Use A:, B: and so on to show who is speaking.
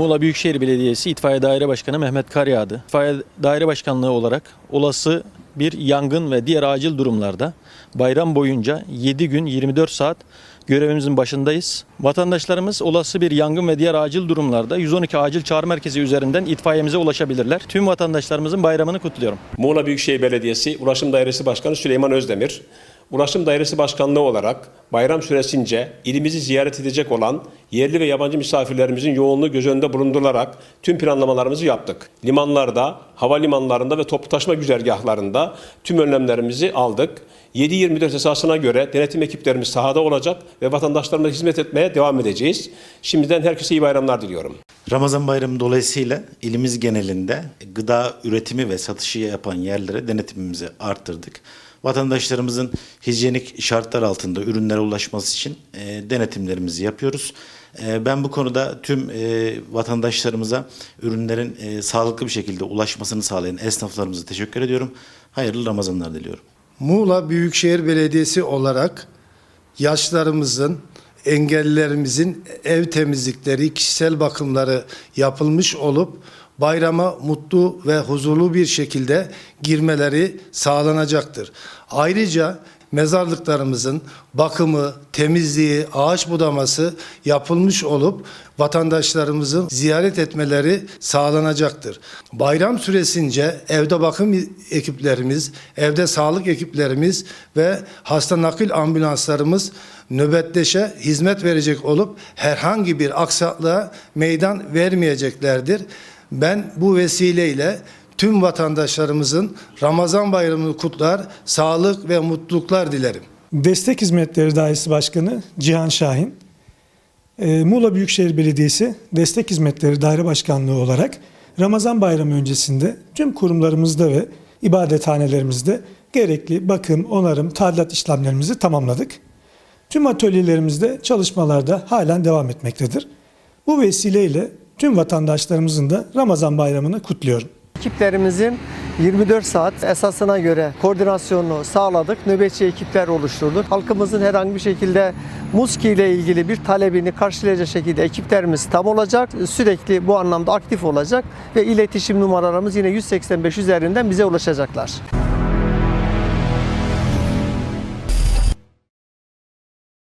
A: Muğla Büyükşehir Belediyesi İtfaiye Daire Başkanı Mehmet Karyağdı. İtfaiye Daire Başkanlığı olarak olası bir yangın ve diğer acil durumlarda bayram boyunca 7 gün 24 saat görevimizin başındayız. Vatandaşlarımız olası bir yangın ve diğer acil durumlarda 112 acil çağrı merkezi üzerinden itfaiyemize ulaşabilirler. Tüm vatandaşlarımızın bayramını kutluyorum.
B: Muğla Büyükşehir Belediyesi Ulaşım Dairesi Başkanı Süleyman Özdemir, Ulaşım Dairesi Başkanlığı olarak bayram süresince ilimizi ziyaret edecek olan yerli ve yabancı misafirlerimizin yoğunluğu göz önünde bulundurularak tüm planlamalarımızı yaptık. Limanlarda, havalimanlarında ve toplu taşıma güzergahlarında tüm önlemlerimizi aldık. 7-24 esasına göre denetim ekiplerimiz sahada olacak ve vatandaşlarımıza hizmet etmeye devam edeceğiz. Şimdiden herkese iyi bayramlar diliyorum.
C: Ramazan bayramı dolayısıyla ilimiz genelinde gıda üretimi ve satışı yapan yerlere denetimimizi arttırdık. Vatandaşlarımızın hijyenik şartlar altında ürünlere ulaşması için e, denetimlerimizi yapıyoruz. E, ben bu konuda tüm e, vatandaşlarımıza ürünlerin e, sağlıklı bir şekilde ulaşmasını sağlayan esnaflarımıza teşekkür ediyorum. Hayırlı Ramazanlar diliyorum.
D: Muğla Büyükşehir Belediyesi olarak yaşlarımızın, engellilerimizin ev temizlikleri, kişisel bakımları yapılmış olup bayrama mutlu ve huzurlu bir şekilde girmeleri sağlanacaktır. Ayrıca mezarlıklarımızın bakımı, temizliği, ağaç budaması yapılmış olup vatandaşlarımızın ziyaret etmeleri sağlanacaktır. Bayram süresince evde bakım ekiplerimiz, evde sağlık ekiplerimiz ve hasta nakil ambulanslarımız nöbetleşe hizmet verecek olup herhangi bir aksaklığa meydan vermeyeceklerdir. Ben bu vesileyle tüm vatandaşlarımızın Ramazan bayramını kutlar, sağlık ve mutluluklar dilerim.
E: Destek Hizmetleri Dairesi Başkanı Cihan Şahin, Ee, Muğla Büyükşehir Belediyesi Destek Hizmetleri Daire Başkanlığı olarak Ramazan Bayramı öncesinde tüm kurumlarımızda ve ibadethanelerimizde gerekli bakım, onarım, tadilat işlemlerimizi tamamladık. Tüm atölyelerimizde çalışmalarda halen devam etmektedir. Bu vesileyle tüm vatandaşlarımızın da Ramazan Bayramını kutluyorum.
F: Ekiplerimizin 24 saat esasına göre koordinasyonunu sağladık. Nöbetçi ekipler oluşturduk. Halkımızın herhangi bir şekilde MUSKİ ile ilgili bir talebini karşılayacak şekilde ekiplerimiz tam olacak. Sürekli bu anlamda aktif olacak ve iletişim numaralarımız yine 185 üzerinden bize ulaşacaklar.